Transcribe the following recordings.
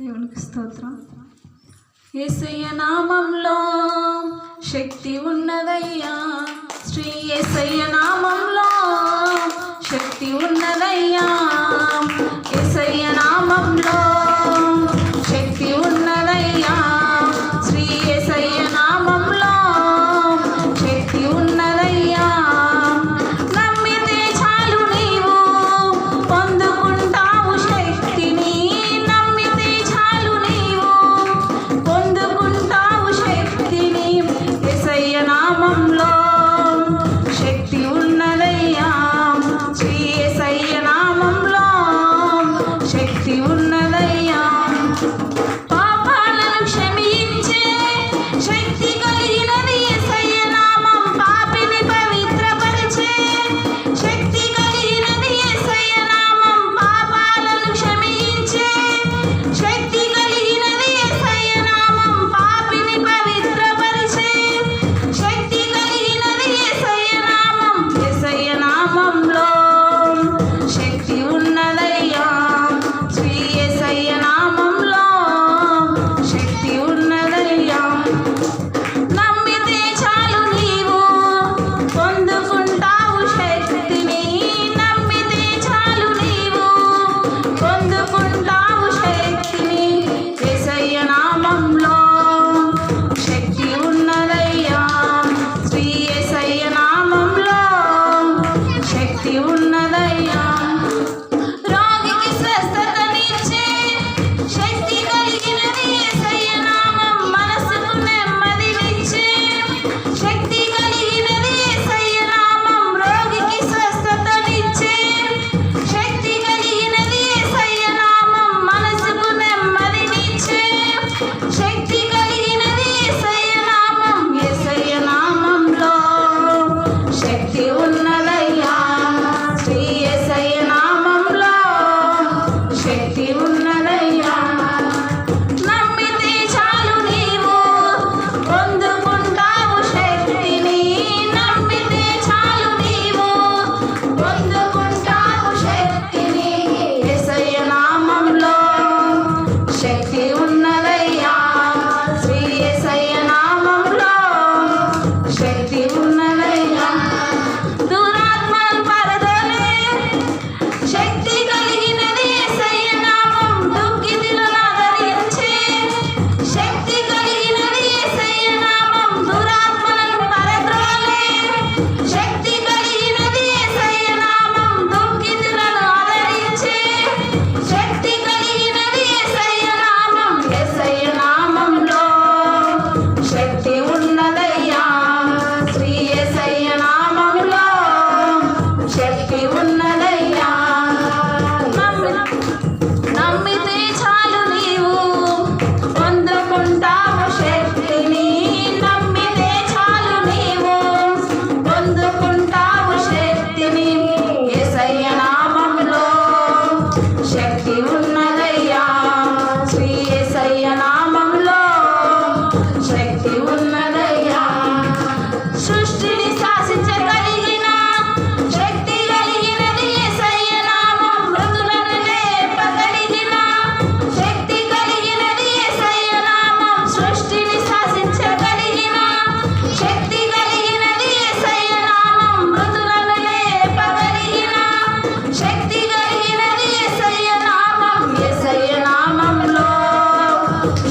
దేవునికి స్తోత్రం. ఏసయ్య నామంలో శక్తి ఉన్నదయ్యా. శ్రీ ఏసయ్య నామంలో శక్తి ఉన్నదయ్యా. ఏసయ్య నామంలో உன்னத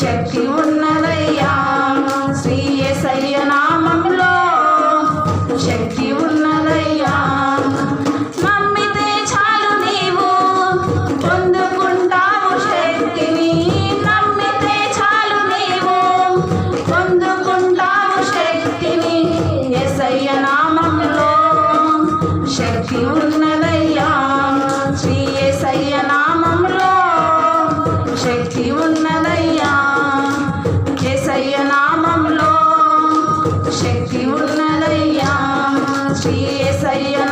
శక్తి ఉన్నదయ్యా. శ్రీ ఏసయ్య నామంలో శక్తి ఉన్నదయ్యా. నమ్మితే చాలు నీవు పొందుకుంటావు శక్తిని. నమ్మితే చాలు నీవు పొందుకుంటావు శక్తిని. యేసయ్య నామంలో శక్తి ఉన్నదయ్యా. శ్రీ ఏసయ్య శక్తి ఉన్నదయ్యా. శ్రీ యేసయ్య నామములో